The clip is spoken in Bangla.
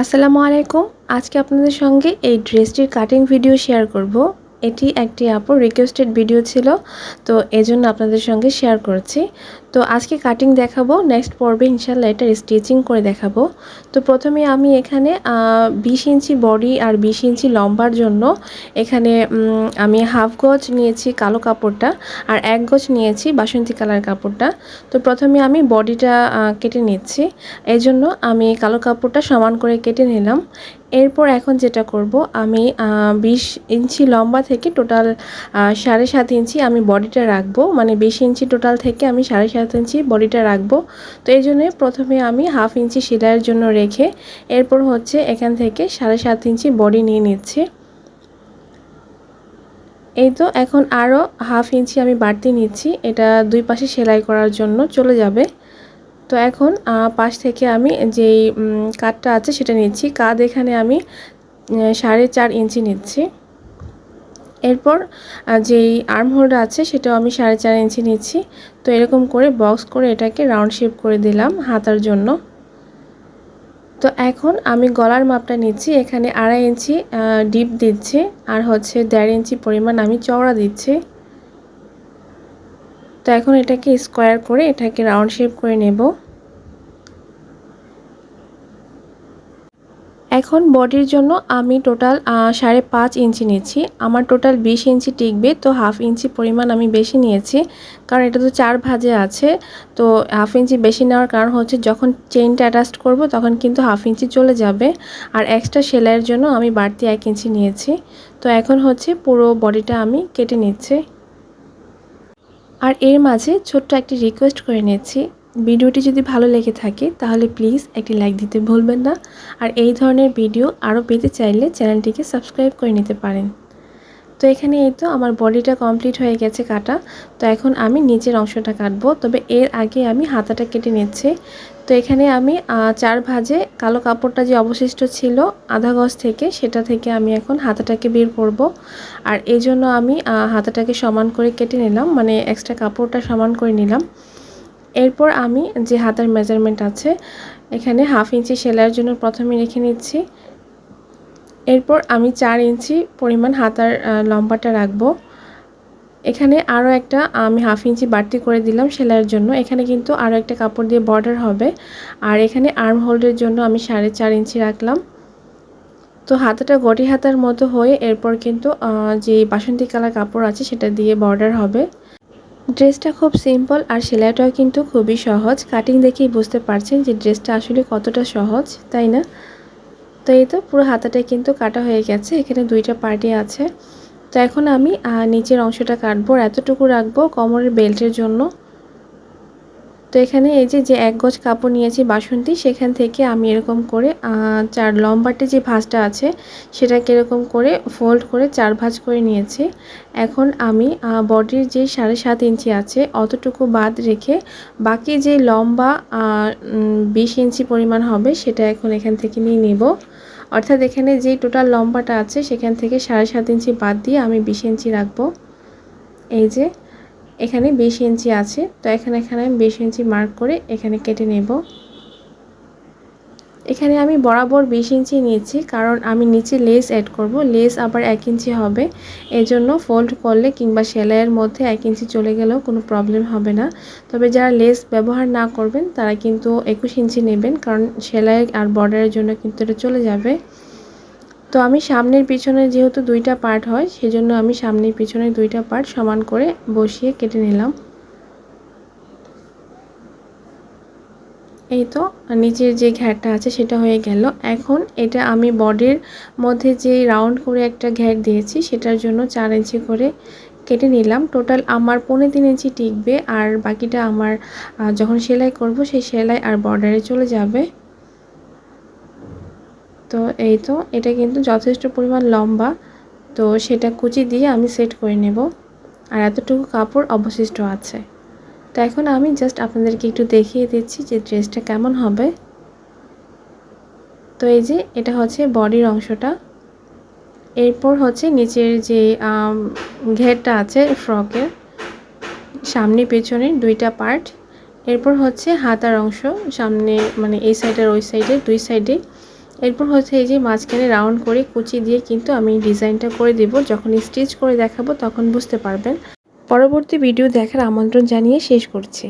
আসসালামু আলাইকুম। আজকে আপনাদের সঙ্গে এই ড্রেসটির কাটিং ভিডিও শেয়ার করব। এটি একটি আপুর রিকোয়েস্টেড ভিডিও ছিল, তো এজন্য আপনাদের সঙ্গে শেয়ার করেছি। তো আজকে কাটিং দেখাবো নেক্সট পর্বে ইনশাল্লাহ এটা স্টিচিং করে দেখাবো। তো প্রথমে আমি এখানে বিশ ইঞ্চি বডি আর বিশ ইঞ্চি লম্বার জন্য এখানে আমি হাফ গজ নিয়েছি কালো কাপড়টা আর এক গজ নিয়েছি বাসন্তী কালার কাপড়টা। তো প্রথমে আমি বডিটা কেটে নিচ্ছি। এই জন্য আমি কালো কাপড়টা সমান করে কেটে নিলাম। এরপর এখন যেটা করব, আমি বিশ ইঞ্চি লম্বা থেকে টোটাল সাড়ে সাত ইঞ্চি আমি বডিটা রাখব। মানে বিশ ইঞ্চি টোটাল থেকে আমি সাড়ে সাত ইঞ্চি বডিটা রাখব। তো এই জন্যে প্রথমে আমি হাফ ইঞ্চি সেলাইয়ের জন্য রেখে এরপর হচ্ছে এখান থেকে সাড়ে সাত ইঞ্চি বডি নিয়ে নিচ্ছি। এই তো এখন আরও হাফ ইঞ্চি আমি বাড়তি নিচ্ছি। এটা দুই পাশে সেলাই করার জন্য চলে যাবে। তো এখন পাশ থেকে আমি যেই কাঠটা আছে সেটা নিচ্ছি। কাদ এখানে আমি সাড়ে চার ইঞ্চি নিচ্ছি। এরপর যেই আর্ম আছে সেটাও আমি সাড়ে চার ইঞ্চি নিচ্ছি। তো এরকম করে বক্স করে এটাকে রাউন্ড শেপ করে দিলাম হাতার জন্য। তো এখন আমি গলার মাপটা নিচ্ছি। এখানে আড়াই ইঞ্চি ডিপ দিচ্ছি। আর হচ্ছে দেড় ইঞ্চি পরিমাণ আমি চওড়া দিচ্ছি। তো এখন এটাকে স্কোয়ার করে এটাকে রাউন্ড শেপ করে নেব। এখন বডির জন্য আমি টোটাল সাড়ে পাঁচ ইঞ্চি নিচ্ছি। আমার টোটাল বিশ ইঞ্চি টিকবে, তো হাফ ইঞ্চি পরিমাণ আমি বেশি নিয়েছি। কারণ এটা তো চার ভাজে আছে, তো হাফ ইঞ্চি বেশি নেওয়ার কারণ হচ্ছে যখন চেইনটা অ্যাটাচ করব তখন কিন্তু হাফ ইঞ্চি চলে যাবে। আর এক্সট্রা সেলাইয়ের জন্য আমি বাড়তি এক ইঞ্চি নিয়েছি। তো এখন হচ্ছে পুরো বডিটা আমি কেটে নিচ্ছি। আর এর মাঝে ছোট্ট একটি রিকোয়েস্ট করে নিচ্ছি। ভিডিওটি যদি ভালো লেগে থাকে, তাহলে প্লিজ একটি লাইক দিতে ভুলবেন না। আর এই ধরনের ভিডিও আরও পেতে চাইলে চ্যানেলটিকে সাবস্ক্রাইব করে নিতে পারেন। তো এখানে এই তো আমার বডিটা কমপ্লিট হয়ে গেছে কাটা। তো এখন আমি নিচের অংশটা কাটবো। তবে এর আগে আমি হাতাটা কেটে নিচ্ছি। তো এখানে আমি চার ভাজে কালো কাপড়টা যে অবশিষ্ট ছিল আধা গজ থেকে, সেটা থেকে আমি এখন হাতাটাকে বের করব। আর এই জন্য আমি হাতাটাকে সমান করে কেটে নিলাম। মানে এক্সট্রা কাপড়টা সমান করে নিলাম। এরপর আমি যে হাতার মেজারমেন্ট আছে, এখানে হাফ ইঞ্চি সেলাইয়ের জন্য প্রথমে রেখে নিচ্ছি। এরপর আমি চার ইঞ্চি পরিমাণ হাতার লম্বাটা রাখব। এখানে আরও একটা, আমি হাফ ইঞ্চি বাড়তি করে দিলাম সেলাইয়ের জন্য। এখানে কিন্তু আরও একটা কাপড় দিয়ে বর্ডার হবে। আর এখানে আর্ম হোল্ডের জন্য আমি সাড়ে চার ইঞ্চি রাখলাম। তো হাতাটা গটি হাতার মতো হয়ে এরপর কিন্তু যে বাসন্তী কালার কাপড় আছে সেটা দিয়ে বর্ডার হবে। ড্রেসটা খুব সিম্পল আর সেলাইটাও কিন্তু খুবই সহজ। কাটিং দেখেই বুঝতে পারছেন যে ড্রেসটা আসলে কতটা সহজ, তাই না? তো এই তো পুরো হাতাটাই কিন্তু কাটা হয়ে গেছে, এখানে দুইটা পার্টি আছে। তো এখন আমি নিচের অংশটা কাটবো এতটুকু রাখব কোমরের বেল্টের জন্য। তো এখানে এই যে যে এক গজ কাপড় নিয়েছি বাসন্তী, সেখান থেকে আমি এরকম করে চার লম্বাটে যে ভাঁজটা আছে, সেটাকে এরকম করে ফোল্ড করে চার ভাঁজ করে নিয়েছি। এখন আমি বডির যে সাড়ে সাত ইঞ্চি আছে, অতটুকু বাদ রেখে বাকি যে লম্বা বিশ ইঞ্চি পরিমাণ হবে, সেটা এখন এখান থেকে নিয়ে নেব। অর্থাৎ এখানে যে টোটাল লম্বাটা আছে, সেখান থেকে সাড়ে সাত ইঞ্চি বাদ দিয়ে আমি বিশ ইঞ্চি রাখব। এই যে, এখানে বিশ ইঞ্চি আছে, তো এখানে এখানে আমি বিশ ইঞ্চি মার্ক করে এখানে কেটে নেব। এখানে আমি বরাবর বিশ ইঞ্চি নিয়েছি, কারণ আমি নিচে লেস অ্যাড করব। লেস আবার এক ইঞ্চি হবে। এজন্য ফোল্ড করলে কিংবা সেলাইয়ের মধ্যে এক ইঞ্চি চলে গেলেও কোনো প্রবলেম হবে না। তবে যারা লেস ব্যবহার না করবেন, তারা কিন্তু একুশ ইঞ্চি নেবেন, কারণ সেলাই আর বর্ডারের জন্য কিন্তু এটা চলে যাবে। তো আমি সামনের পিছনে যেহেতু দুইটা পার্ট হয়, সেজন্য আমি সামনের পিছনে দুইটা পার্ট সমান করে বসিয়ে কেটে নিলাম। এই তো, নিচের যে ঘ্যাটটা আছে সেটা হয়ে গেল। এখন এটা আমি বডির মধ্যে যে রাউন্ড করে একটা ঘ্যাট দিয়েছি, সেটার জন্য চার ইঞ্চি করে কেটে নিলাম। টোটাল আমার পনেরো তিন ইঞ্চি টিকবে, আর বাকিটা আমার যখন সেলাই করব, সেই সেলাই আর বর্ডারে চলে যাবে। তো এই তো, এটা কিন্তু যথেষ্ট পরিমাণ লম্বা। তো সেটা কুচি দিয়ে আমি সেট করে নেব। আর এতটুকু কাপড় অবশিষ্ট আছে। তো এখন আমি জাস্ট আপনাদেরকে একটু দেখিয়ে দিচ্ছি যে ড্রেসটা কেমন হবে। তো এই যে এটা হচ্ছে বডির অংশটা। এরপর হচ্ছে নিচের যে ঘেরটা আছে ফ্রকের, সামনে পেছনে দুইটা পার্ট। এরপর হচ্ছে হাতার অংশ, সামনে মানে এই সাইডের ওই সাইডে দুই সাইডে এরপর হচ্ছে এই যে মাঝখানে রাউন্ড করে কুচি দিয়ে কিন্তু আমি ডিজাইনটা করে দেব। যখন স্টিচ করে দেখাবো তখন বুঝতে পারবেন। পরবর্তী ভিডিও দেখার আমন্ত্রণ জানিয়ে শেষ করছি।